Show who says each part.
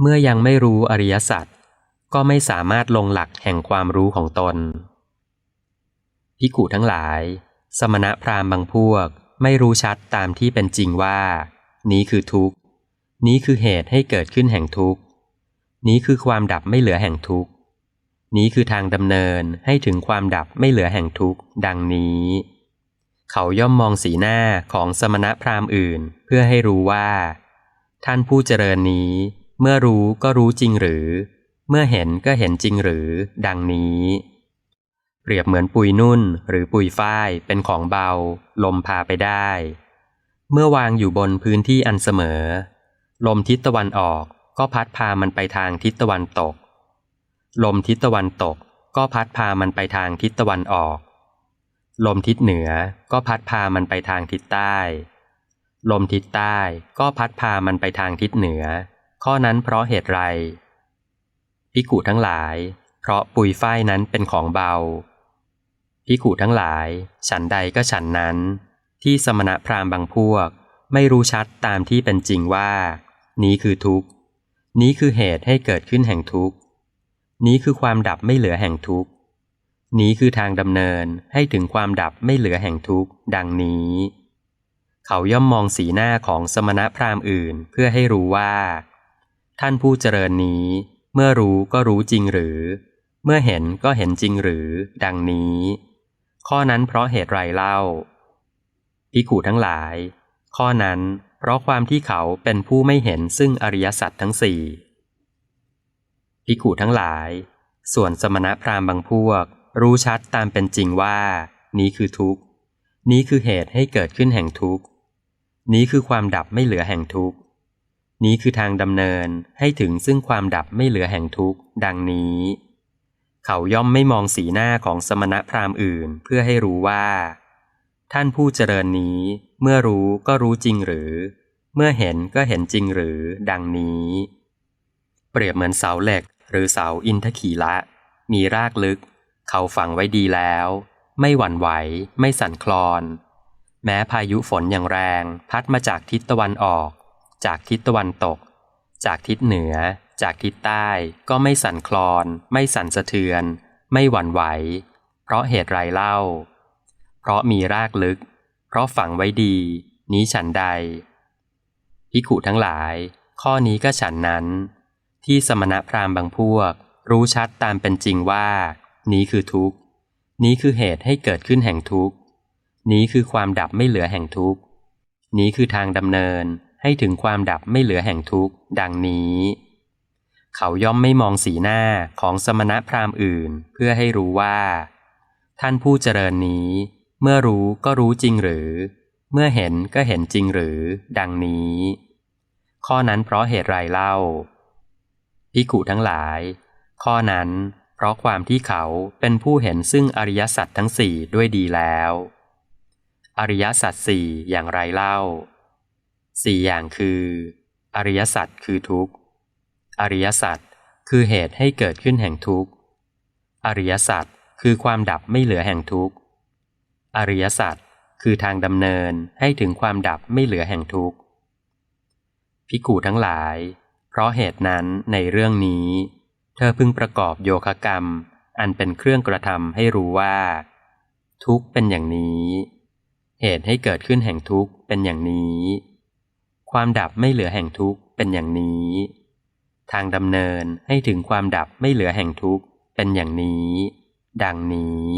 Speaker 1: เมื่อยังไม่รู้อริยสัจก็ไม่สามารถลงหลักแห่งความรู้ของตนพิกุทั้งหลาย สมณะพราหมณ์บางพวกไม่รู้ชัดตามที่เป็นจริงว่า นี้คือทุกข์ นี้คือเหตุให้เกิดขึ้นแห่งทุกข์ นี้คือความดับไม่เหลือแห่งทุกข์ นี้คือทางดำเนินให้ถึงความดับไม่เหลือแห่งทุกข์ ดังนี้ เขาย่อมมองสีหน้าของสมณะพราหมณ์อื่น เพื่อให้รู้ว่า ท่านผู้เจริญนี้ เมื่อรู้ก็รู้จริงหรือ เมื่อเห็นก็เห็นจริงหรือ ดังนี้ เปรียบเหมือนปุยนุ่นหรือปุยฝ้ายเป็นของเบา ลมพาไปได้ เมื่อวางอยู่บนพื้นที่อันเสมอ ลมทิศตะวันออกก็พัดพามันไปทางทิศตะวันตก ลมทิศตะวันตกก็พัดพามันไปทางทิศตะวันออก ลมทิศเหนือก็พัดพามันไปทางทิศใต้ ลมทิศใต้ก็พัดพามันไปทางทิศเหนือ ข้อนั้นเพราะเหตุไรพิกุทั้งหลาย เพราะปุยฝ้ายนั้นเป็นของเบาพิกุทั้งหลาย ฉันใดก็ฉันนั้น ที่สมณะพราหมณ์บางพวก ไม่รู้ชัดตามที่เป็นจริงว่า นี้คือทุกข์ นี้คือเหตุให้เกิดขึ้นแห่งทุกข์ นี้คือความดับไม่เหลือแห่งทุกข์ นี้คือทางดำเนินให้ถึงความดับไม่เหลือแห่งทุกข์ ดังนี้ เขาย่อมมองสีหน้าของสมณะพราหมณ์อื่น เพื่อให้รู้ว่า ท่านผู้เจริญนี้ เมื่อรู้ก็รู้จริงหรือ เมื่อเห็นก็เห็นจริงหรือ ดังนี้ ข้อนั้นเพราะเหตุไรเล่าพิขูทั้งหลาย ข้อนั้นเพราะความที่เขาเป็นผู้ไม่เห็นซึ่งอริยสัจทั้งสี่พิขูทั้งหลาย ส่วนสมณพราหมณ์บางพวก รู้ชัดตามเป็นจริงว่า นี้คือทุกข์ นี้คือเหตุให้เกิดขึ้นแห่งทุกข์ นี้คือความดับไม่เหลือแห่งทุกข์ นี้คือทางดำเนินให้ถึงซึ่งความดับไม่เหลือแห่งทุกข์ ดังนี้ เขาย่อมไม่มองสีหน้าของสมณะพราหมณ์อื่น เพื่อให้รู้ว่า ท่านผู้เจริญนี้ เมื่อรู้ก็รู้จริงหรือ เมื่อเห็นก็เห็นจริงหรือ ดังนี้ เปรียบเหมือนเสาเหล็ก หรือเสาอินทขีละ มีรากลึก เขาฝังไว้ดีแล้ว ไม่หวั่นไหว ไม่สั่นคลอน แม้พายุฝนอย่างแรง พัดมาจากทิศตะวันออก จากทิศตะวันตก จากทิศเหนือ จากทิศใต้ก็ไม่สั่นคลอน ไม่สั่นสะเทือน ไม่หวั่นไหว เพราะเหตุไรเล่า เพราะมีรากลึก เพราะฝังไว้ดี นี้ฉันใดพิขุทั้งหลาย ข้อนี้ก็ฉันนั้น ที่สมณะพราหมณ์บางพวก รู้ชัดตามเป็นจริงว่า นี้คือทุกข์ นี้คือเหตุให้เกิดขึ้นแห่งทุกข์ นี้คือความดับไม่เหลือแห่งทุกข์ นี้คือทางดำเนิน ให้ถึงความดับไม่เหลือแห่งทุกข์ ดังนี้ เขาย่อมไม่มองสีหน้าของสมณะพราหมณ์อื่น เพื่อให้รู้ว่า ท่านผู้เจริญนี้ เมื่อรู้ก็รู้จริงหรือ เมื่อเห็นก็เห็นจริงหรือ ดังนี้ ข้อนั้นเพราะเหตุไรเล่าพิกุทั้งหลาย ข้อนั้นเพราะความที่เขาเป็นผู้เห็นซึ่งอริยสัจทั้งสี่ด้วยดีแล้ว อริยสัจสี่อย่างไรเล่า สี่อย่างคือ อริยสัจคือทุกข์ อริยสัจคือเหตุให้เกิดขึ้นแห่งทุกข์ อริยสัจคือความดับไม่เหลือแห่งทุกข์ อริยสัจคือทางดำเนินให้ถึงความดับไม่เหลือแห่งทุกข์ พิกูทั้งหลาย เพราะเหตุนั้นในเรื่องนี้ เธอพึงประกอบโยคะกรรม อันเป็นเครื่องกระทำให้รู้ว่า ทุกข์เป็นอย่างนี้ เหตุให้เกิดขึ้นแห่งทุกข์เป็นอย่างนี้ ความดับไม่เหลือแห่งทุกข์เป็นอย่างนี้ ทางดำเนินให้ถึงความดับไม่เหลือแห่งทุกข์เป็นอย่างนี้ ดังนี้